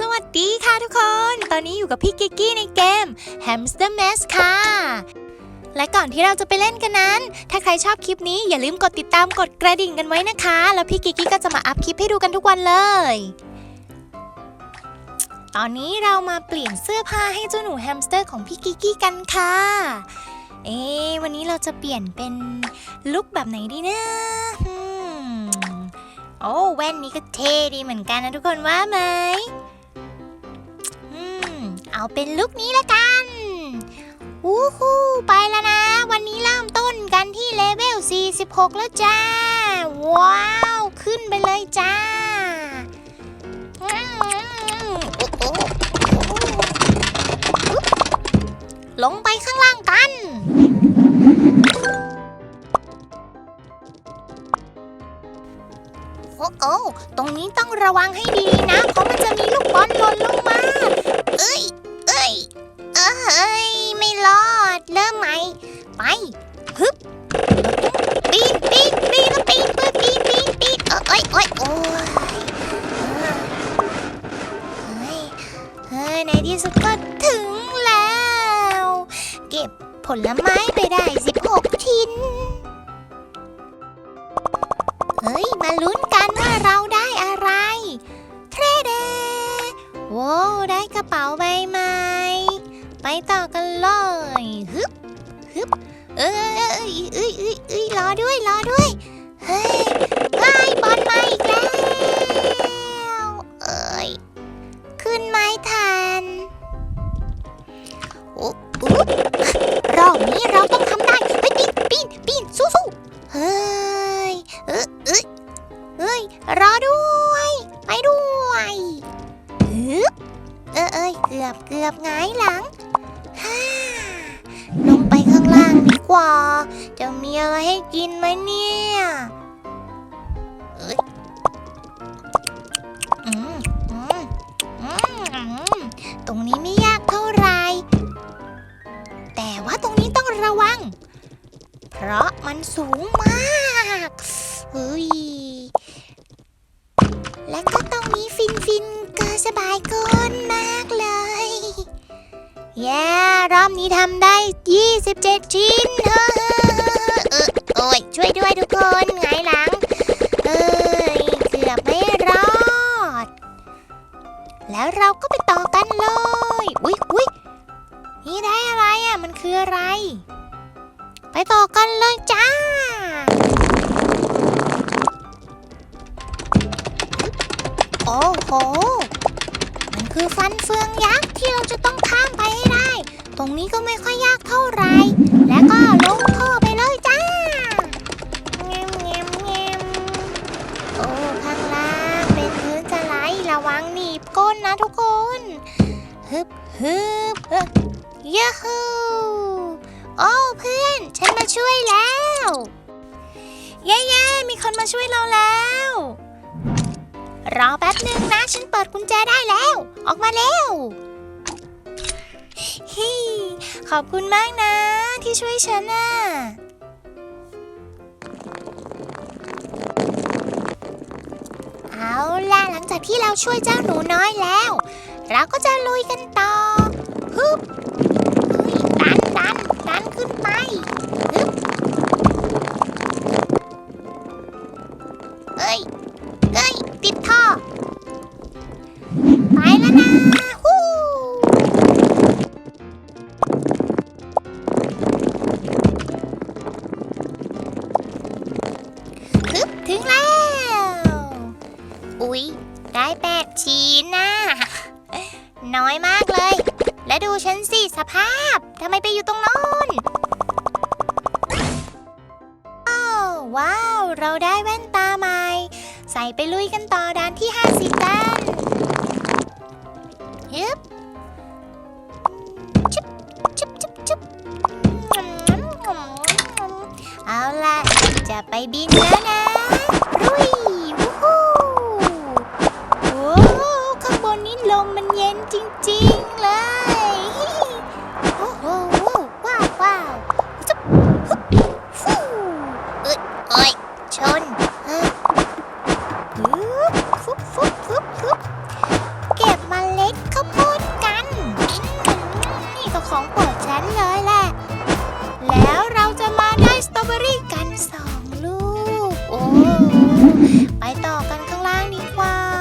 สวัสดีค่ะทุกคน ตอนนี้อยู่กับพี่กิกกี้ในเกม Hamster Mess ค่ะ และก่อนที่เราจะไปเล่นกันนั้น ถ้าใครชอบคลิปนี้อย่าลืมกดติดตามกดกระดิ่งกันไว้นะคะ แล้วพี่กิกกี้ก็จะมาอัพคลิปให้ดูกันทุกวันเลย ตอนนี้เรามาเปลี่ยนเสื้อผ้าให้เจ้าหนูแฮมสเตอร์ของพี่กิกกี้กันค่ะ เอ๊ะวันนี้เราจะเปลี่ยนเป็นลุคแบบไหนดีนะโอ้แว่นนี้ก็เท่ดีเหมือนกันนะทุกคนว่าไหม เอาเป็นลุคนี้ละกันวู้ฮู้ไปแล้วนะ วันนี้เริ่มต้นกันที่เลเวล 46 แล้วจ้า ว้าว ขึ้นไปเลยจ้าลงไปข้างล่างกัน โอ้โอ้ตรงนี้ต้องระวังให้ดีนะ เพราะมันจะมีลูกบอลหล่นลงมา เอ้ย อ้ย ไม่รอด เริ่มใหม่ ไปฮึบปีนปีนปีนปีนปีนปีนปีนปีนเอ้ยเอ้ยโอ้ยเฮ้ยเฮ้ยในที่สุดก็ถึงแล้ว เก็บผลไม้ไปได้ 16 ชิ้น เฮ้ย มาลุ้นกันว่าเราได้อะไร เทรเดว้าวได้กระเป๋าใบใหม่ ไปต่อกันเลยฮึบฮึบเอ้ยเอ้ยเอ้ยเอ้ยเอ้ยรอด้วยรอด้วยเฮ้ยไายบอลมาอีกแล้วเอ้ยขึ้นไม่ทันอุ๊บอุ๊บรอบนี้เราต้องทำได้เฮ้ยปีนปีนปีนสู้สู้เฮ้ยเอ้ยเอ้ยเอ้ยรอด้วย ไปด้วยฮึบเอ้ยเอ้ยเกือบเกือบหงายหลัง กว่า จะมีอะไรให้กินไหมเนี่ยตรงนี้ไม่ยากเท่าไหรแต่ว่าตรงนี้ต้องระวัง เพราะมันสูงมากเฮ้ยและก็ต้องมีฟินฟินก็สบายก้นมากเลย แย่รอบนี้ทำได้ 27 ชิ้นเฮ้อเออโอ้ยช่วยด้วยทุกคนไงายหลัง เอ้ยเกือบไม่รอด แล้วเราก็ไปต่อกันเลย อุ๊ยอุ๊ยนี่ได้อะไรอะ มันคืออะไร ไปต่อกันเลยจ้าโอ้โห มันคือฟันเฟืองยักษ์ที่เราจะต้องข้ามไปให้ได้ ตรงนี้ก็ไม่ค่อยยากเท่าไหร่ แล้วก็ลงท่อไปเลยจ้าเงมเงมเงมโอ้ข้างล่างเป็นพื้นสไลด์ระวังหนีบก้นนะทุกคน ฮึบฮึบเยยาฮูโอ้เพื่อน ฉันมาช่วยแล้ว เย้ๆมีคนมาช่วยเราแล้ว รอแป๊บหนึ่งนะ ฉันเปิดกุญแจได้แล้ว ออกมาเร็ว ฮิขอบคุณมากนะ ที่ช่วยฉันน่ะเอาล่ะหลังจากที่เราช่วยเจ้าหนูน้อยแล้ว เราก็จะลุยกันต่อ ถึงแล้ว อุ๊ย ได้แปดชิ้นนะน้อยมากเลย และดูฉันสิสภาพทำไมไปอยู่ตรงโน้นอ้าวว้าว เราได้แว่นตาใหม่ ใส่ไปลุยกันต่อด่านที่ 50กันฮึบจุ๊บจุ๊บจุ๊บจุ๊บเอาล่ะ จะไปบินแล้วนะ จริงๆเลยโอ้โหว้าวว้าวจุ๊บฟูเอ้ยเอ้ยชนเฮ้ยฟุบฟุบฟุบฟุบเก็บเมล็ดข้าวโพดกันนี่ก็ของโปรดฉันเลยแหละ แล้วเราจะมาได้สตรอเบอรี่กันสองลูก โอ้ ไปต่อกันข้างล่างดีกว่า